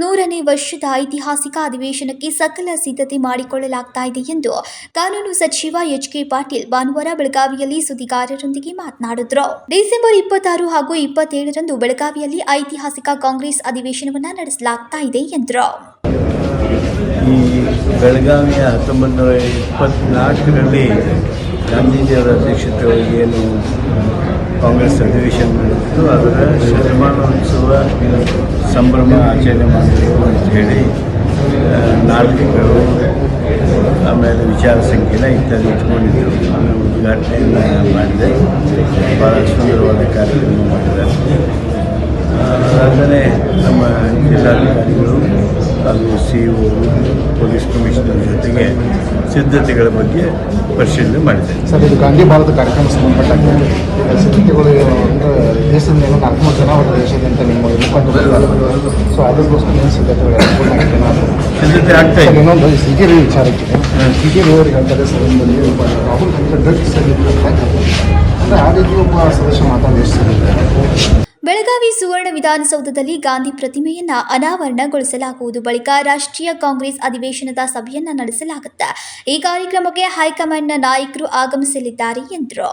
ಮೂರನೇ ವರ್ಷದ ಐತಿಹಾಸಿಕ ಅಧಿವೇಶನಕ್ಕೆ ಸಕಲ ಸಿದ್ಧತೆ ಮಾಡಿಕೊಳ್ಳಲಾಗ್ತಾ ಇದೆ ಎಂದು ಕಾನೂನು ಸಚಿವ ಎಚ್ ಕೆ ಪಾಟೀಲ್ ಭಾನುವಾರ ಬೆಳಗಾವಿಯಲ್ಲಿ ಸುದ್ದಿಗಾರರೊಂದಿಗೆ ಮಾತನಾಡಿದರು. ಡಿಸೆಂಬರ್ ಇಪ್ಪತ್ತಾರು ಹಾಗೂ ಇಪ್ಪತ್ತೇಳರಂದು ಬೆಳಗಾವಿಯಲ್ಲಿ ಐತಿಹಾಸಿಕ ಕಾಂಗ್ರೆಸ್ ಅಧಿವೇಶನವನ್ನು ನಡೆಸಲಾಗ್ತಾ ಇದೆ ಎಂದರು. ಬೆಳಗಾವಿಯ ಹತ್ತೊಂಬತ್ತು ನೂರ ಇಪ್ಪತ್ತ್ನಾಲ್ಕರಲ್ಲಿ ಗಾಂಧೀಜಿಯವರ ಅಧ್ಯಕ್ಷತೆಯಲ್ಲಿ ಕಾಂಗ್ರೆಸ್ ಅಧಿವೇಶನ ನಡೆಸಿತು ಅದರ ಶತಮಾನೋತ್ಸವ ಸಂಭ್ರಮ ಆಚರಣೆ ಮಾಡಬೇಕು ಅಂತ ಹೇಳಿ ನಾಟಕಗಳು ಆಮೇಲೆ ವಿಚಾರ ಸಂಕಿರಣ ಇತ್ಯಾದಿ ಇಟ್ಕೊಂಡಿದ್ದರು ಆಮೇಲೆ ಉದ್ಘಾಟನೆಯನ್ನು ಮಾಡಿದೆ. ಭಾಳ ಸುಂದರವಾದ ಕಾರ್ಯಕ್ರಮ ಮಾಡಿದ್ದಾರೆ. ಅದನ್ನೇ ನಮ್ಮ ಜಿಲ್ಲಾಧಿಕಾರಿಗಳು ಹಾಗೂ ಸಿ ಇ ಪೊಲೀಸ್ ಕಮಿಷನರ್ ಜೊತೆಗೆ ಸಿದ್ಧತೆಗಳ ಬಗ್ಗೆ ಪರಿಶೀಲನೆ ಮಾಡಿದೆ ಸರ್, ಇದು ಗಾಂಧಿ ಭಾರತ ಕಾರ್ಯಕ್ರಮ ಸಂಬಂಧಪಟ್ಟಂತೆ ಸಿದ್ಧತೆಗಳು ದೇಶದಿಂದ ಏನೋ ನಾಲ್ಕುನೂರು ಜನ ಅವರ ದೇಶದಿಂದ ನಿಮ್ಮ ಮುಖಂಡರು ಸೊ ಅದಕ್ಕೋಸ್ಕರ ಏನು ಸಿದ್ಧತೆಗಳು ಇನ್ನೊಂದು ಸಿಗಿರಿ ವಿಚಾರಕ್ಕೆ. ಸಿಗಿರಿ ಸರ್ ಒಂದು ಒಬ್ಬ ರಾಹುಲ್ ಗಾಂಧಿ ಡ್ರಗ್ಸ್ ಅಂದರೆ ಆ ರೀತಿ ಒಬ್ಬ ಸದಸ್ಯ ಮಾತಾಡಿ ಎಷ್ಟು ಸರಿ ಬೆಳಗಾವಿ ಸುವರ್ಣ ವಿಧಾನಸೌಧದಲ್ಲಿ ಗಾಂಧಿ ಪ್ರತಿಮೆಯನ್ನ ಅನಾವರಣಗೊಳಿಸಲಾಗುವುದು ಬಳಿಕ ರಾಷ್ಟ್ರೀಯ ಕಾಂಗ್ರೆಸ್ ಅಧಿವೇಶನದ ಸಭೆಯನ್ನ ನಡೆಸಲಾಗುತ್ತೆ ಈ ಕಾರ್ಯಕ್ರಮಕ್ಕೆ ಹೈಕಮಾಂಡ್ನ ನಾಯಕರು ಆಗಮಿಸಲಿದ್ದಾರೆ ಎಂದರು.